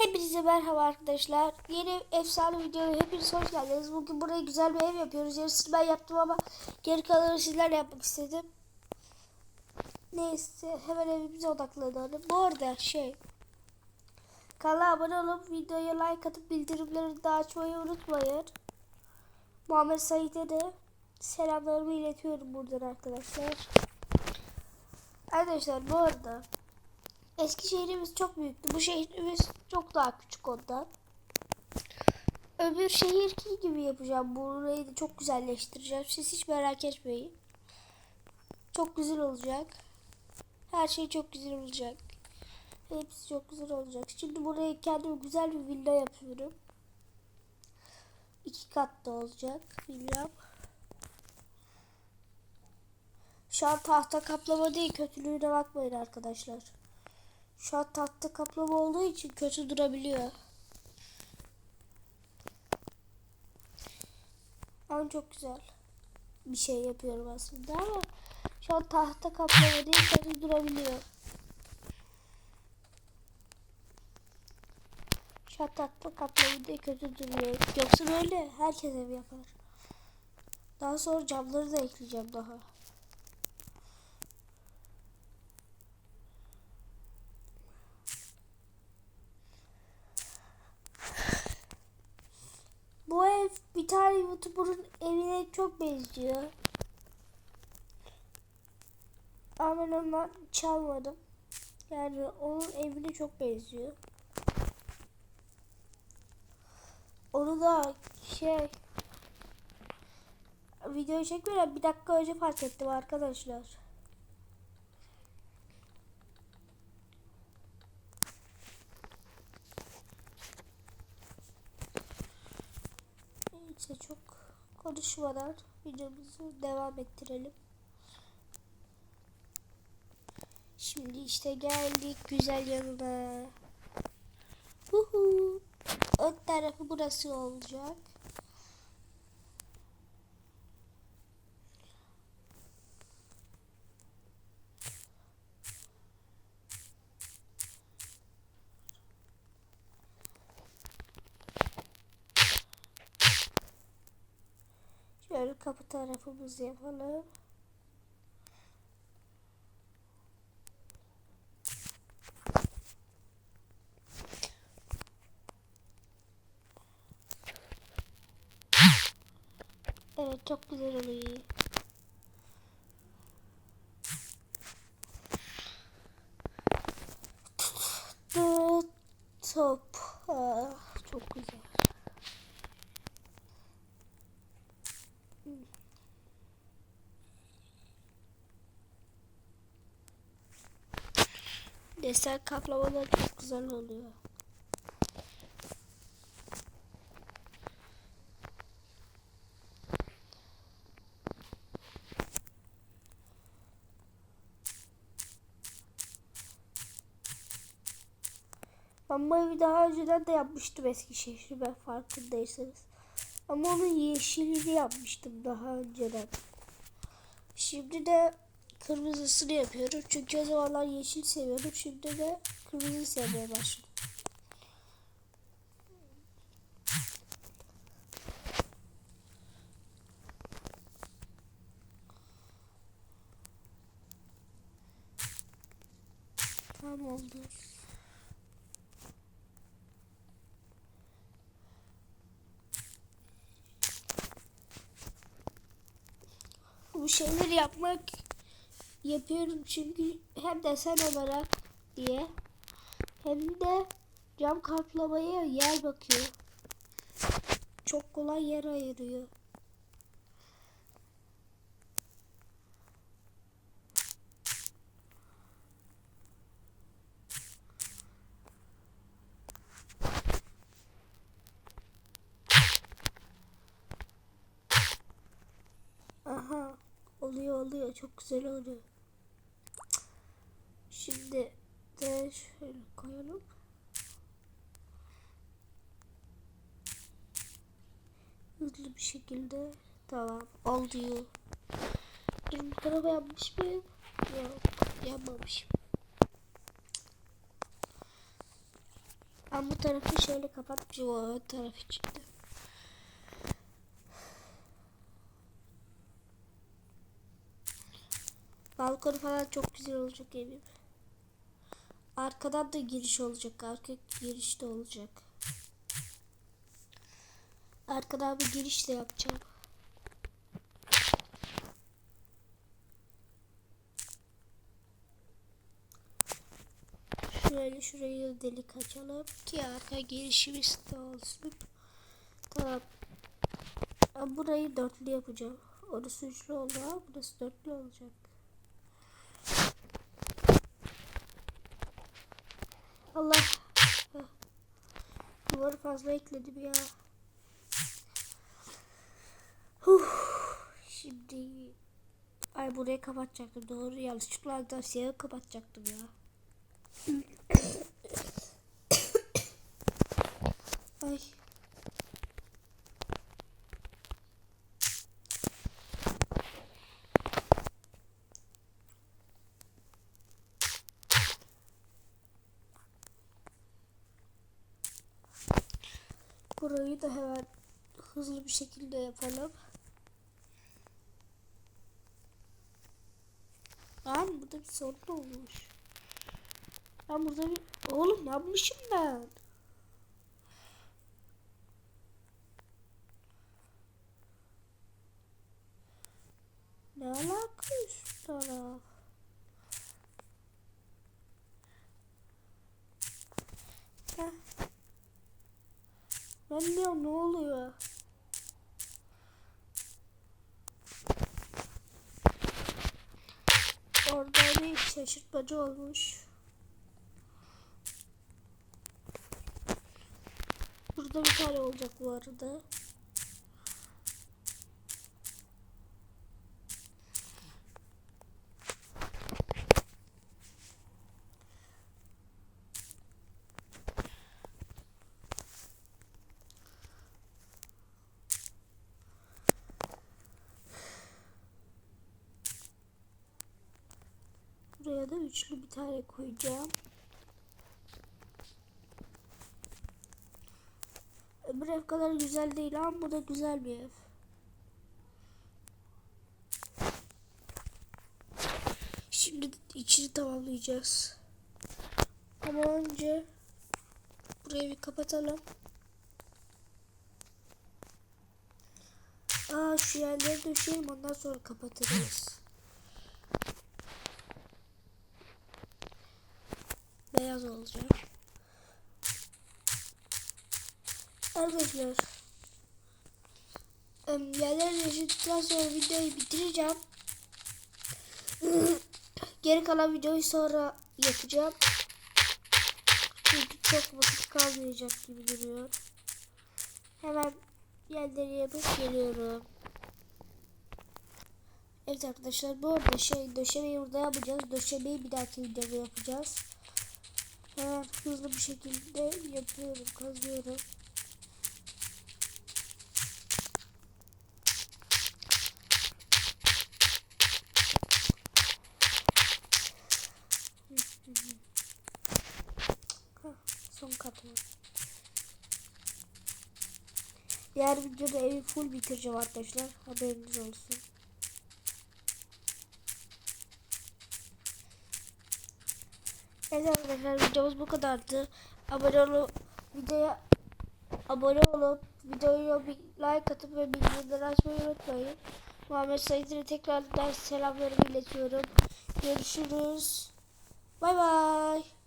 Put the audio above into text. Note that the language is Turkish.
Hepinize merhaba arkadaşlar. Yeni efsane videoya hepiniz hoş geldiniz. Bugün buraya güzel bir ev yapıyoruz. Yarısını ben yaptım ama geri kalanı sizlerle yapmak istedim. Neyse hemen evimize odaklanalım. Bu arada şey kanala abone olup videoya like atıp bildirimleri de açmayı unutmayın. Muhammed Said'e de selamlarımı iletiyorum buradan arkadaşlar. Arkadaşlar bu arada Eski şehrimiz çok büyüktü. Bu şehrimiz çok daha küçük ondan. Öbür şehirki gibi yapacağım. Burayı da çok güzelleştireceğim. Siz hiç merak etmeyin. Çok güzel olacak. Her şey çok güzel olacak. Hepsi çok güzel olacak. Şimdi buraya kendime güzel bir villa yapıyorum. İki katlı olacak villam. Şu an tahta kaplama değil kötülüğüne bakmayın arkadaşlar. Şu an tahta kaplama olduğu için kötü durabiliyor. Ama çok güzel bir şey yapıyorum aslında ama şu an tahta kaplama değil kötü durabiliyor. Şu an tahta kaplama değil kötü duruyor. Yoksa böyle herkes ev yapar. Daha sonra camları da ekleyeceğim daha. Bu ev bir tane YouTuber'ın evine çok benziyor. Ama ben ondan çalmadım. Yani onun evine çok benziyor. Onu da şey videoyu çekmeden bir dakika önce fark ettim arkadaşlar. Neyse çok konuşmadan videomuzu devam ettirelim. Şimdi işte geldik güzel yanına. Huhu. Ön tarafı burası olacak. Şöyle kapı tarafımızı yapalım. Evet çok güzel oluyor. The top. Ah, çok güzel. Desen kaplamalar çok güzel oluyor. Bu evi daha önceden de yapmıştım Eskişehir'i ben farkındaysanız. Ama onun yeşilini yapmıştım daha önceden. Şimdi de kırmızısını yapıyorum. Çünkü o zamanlar yeşil seviyordum. Şimdi de kırmızı sevmeye başladım. Tamam oldu. Bu şeyleri yapmak yapıyorum çünkü hem desen olarak diye hem de cam kaplamaya yer bakıyor. Çok kolay yer ayırıyor. Çok güzel oluyor. Şimdi de şöyle koyalım. Hızlı bir şekilde tamam oldu. Benim kanama yapmış mıyım? Yok yapmamışım. Ben bu tarafı şöyle kapatmışım o tarafı çıktı. Balkonu falan çok güzel olacak evim. Arkadan da giriş olacak. Arka giriş de olacak. Arkadan bir giriş de yapacağım. Şöyle şurayı delik açalım ki arka girişimiz de olsun. Tamam. Ben burayı dörtlü yapacağım. Orası üçlü oldu burası dörtlü olacak. Allah. Duvarı fazla ekledim ya. Huh. Şimdi ay burayı kapatacaktım. Doğru yanlışlıkla siyahı kapatacaktım ya. Ay. Burayı da hemen hızlı bir şekilde yapalım. Lan burada bir sorun olmuş. Ben burada bir... Oğlum ne yapmışım ben? Ne alaka üst taraf? Heh. Ben diyorum ne oluyor? Orada bir şaşırtmacı olmuş. Burada bir tane olacak bu arada. Buraya da üçlü bir tane koyacağım. Öbür ev kadar güzel değil ama bu da güzel bir ev. Şimdi içini tamamlayacağız. Ama önce burayı bir kapatalım. Aa şu yerleri döşeyelim ondan sonra kapatırız. Beyaz olacak. Arkadaşlar yerler yaşadıktan sonra videoyu bitireceğim. Geri kalan videoyu sonra yapacağım. Çünkü çok vakit kalmayacak gibi duruyor. Hemen yerleri yapıp geliyorum. Evet arkadaşlar bu arada şey döşemeyi burada yapacağız. Döşemeyi bir dahaki videoda yapacağız. Hemen hızlı bir şekilde yapıyorum, kazıyorum. Son katı. Diğer videoda evi full bitireceğim arkadaşlar. Haberiniz olsun. Evet arkadaşlar videomuz bu kadardı. Abone olup videoya abone olup videoya bir like atıp ve bildirimleri açmayı unutmayın. Muhammed Said'e tekrardan selamlarımı iletiyorum. Görüşürüz. Bay bay.